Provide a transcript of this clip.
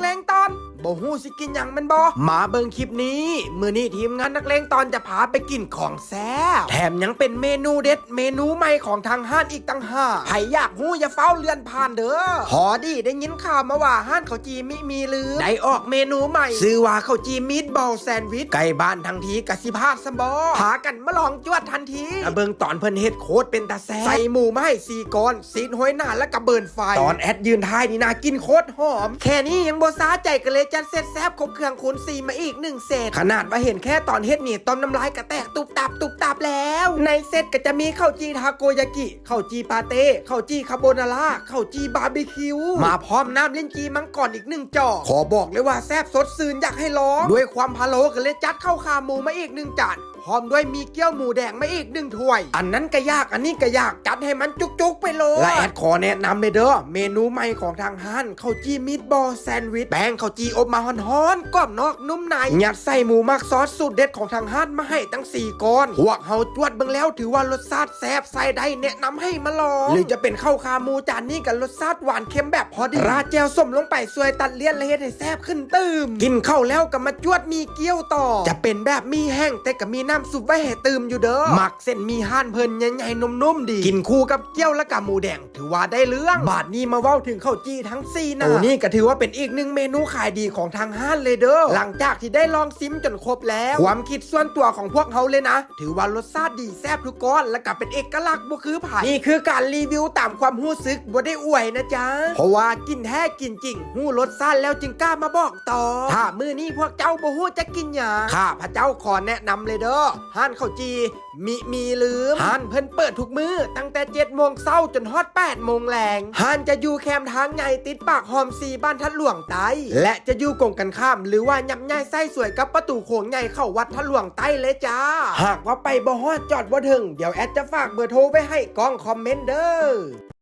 เลงตอน บ่ฮู้สิกินหยังแมันบ่มาเบิ่งคลิปนี้ มื้อนี้ทีมงานนักเลงตอนจะพาไปกินของแซ่บแถมยังเป็นเมนูเด็ด เมนูใหม่ของทางห้านอีกตั้งห้าใครอยากฮู้อย่าเฝ้าเลื่อนผ่านเด้อหอดีได้ยินข่าวมาว่าห้านข้าวจีมิมีลือได้ออกเมนูใหม่ชื่อว่าข้าวจีมีดบอลแซนด์วิชไก่บ้านทั้งทีกะสิพาดสมบอพากันมาลองจวดทันทีแล้วเบิ่งตอนเพิ่นเฮ็ดโคตรเป็นตาแซ่บใส่หมูมาให้สี่ก้อนซีนห้อยหน้าแล้วก็เบิร์นไฟตอนแอดยืนท้ายนี่นากินโคตรหอม แค่นี้ยังบ่ซาใจกันเลยจัดเสร็จแซบครบเครื่องคูณซีมาอีกหนึ่งเศษ ขนาดว่าเห็นแค่ตอนเฮ็ดนี่ต้มน้ำลายกระแตกตุบตับตุบตับแล้ว ในเซตก็จะมีข้าวจีทาโกยากิข้าวจีปาเต้ข้าวจีคาโบนาร่าข้าวจีบาร์บีคิวมาพร้อมน้ำเล่นจีมังกรอีกหนึ่งจอกขอบอกเลยว่าแซบสดซื่นอยากให้ลองด้วยความพะโล้กันเลยจัดข้าวขาหมูมาอีกหนึ่งจานพร้อมด้วยมีเกี๊ยวหมูแดงมาอีกหนึ่งถ้วย อันนั้นก็ยากอันนี้ก็ยากจัดให้มันจุกๆไปเลยและแอดขอแนะนำเลยเด้อเมนูใหม่ของทางฮั่นข้าวจีมิตบอลแซนด์วิชแป้งข้าวจีอบมาฮ้อนๆกรอบนอกนุ่มในยัดใส่หมูมักซอสสูตรเด็ดของทางฮั่นมาให้ตั้ง4ก้อนพวกเฮาจวดเบิ่งแล้วถือว่ารสชาติแซ่บใส่ได้แนะนำให้มาลองหรือจะเป็นข้าวขาหมูจานนี้กับรสชาติหวานเค็มแบบพอดีราดแจวส้มลงไปสวยตัดเลี่ยนและเฮ็ดให้แซ่บขึ้นตื่มกินข้าวแล้วก็มาจวดมีเกี๊ยวต่อ จะเป็นแบบมีแห้งแต่ก็มีน้ำซุปไว้ให้ตื่มอยู่เด้อหมักเส้นมีห่านเพลินใหญ่ๆนุ่มๆดี กินคู่กับเกี๊ยวและกับหมูแดง ถือว่าได้เรื่อง บาทนี้มาเว้าถึงข้าวจี้ทั้งสี่นะโอ้นี่ก็ถือว่าเป็นอีกหนึ่งเมนูขายดีของทางห้านเลยเด้อหลังจากที่ได้ลองซิมจนครบแล้ว ความคิดส่วนตัวของพวกเขาเลยนะ ถือว่ารสชาติดีแซ่บทุกก้อน และก็เป็นเอกลักษณ์บ่คือไผ่นี่คือการรีวิวตามความรู้สึกบ่ได้อวยนะจ๊ะเพราะว่ากินแท้กินจริงหู้รสชาติแล้วจึงกล้ามาบอกต่อ ถ้ามื้อนี้พวกเจ้าบ่ฮู้จะกินหยังข้าพระเจ้าขอแนะนำเลยเด้อห้านข้าวจีมิมีลืมห้านเพิ่นเปิดทุกมื้อตั้งแต่7โมงเช้าจนฮอด8โมงแรงห้านจะอยู่แคมทางใหญ่ติดปากหอมสีบ้านทัดหลวงไต้และจะอยู่กงกันข้าม หรือว่ายับย่ายไส้สวยกับประตูโขงใหญ่เข้าวัดทัดหลวงไต้เลยจ้า หากว่าไปบ่ฮอดจอดบ่ถึง เดี๋ยวแอดจะฝากเบอร์โทรไว้ให้กล้องคอมเมนต์เด้อ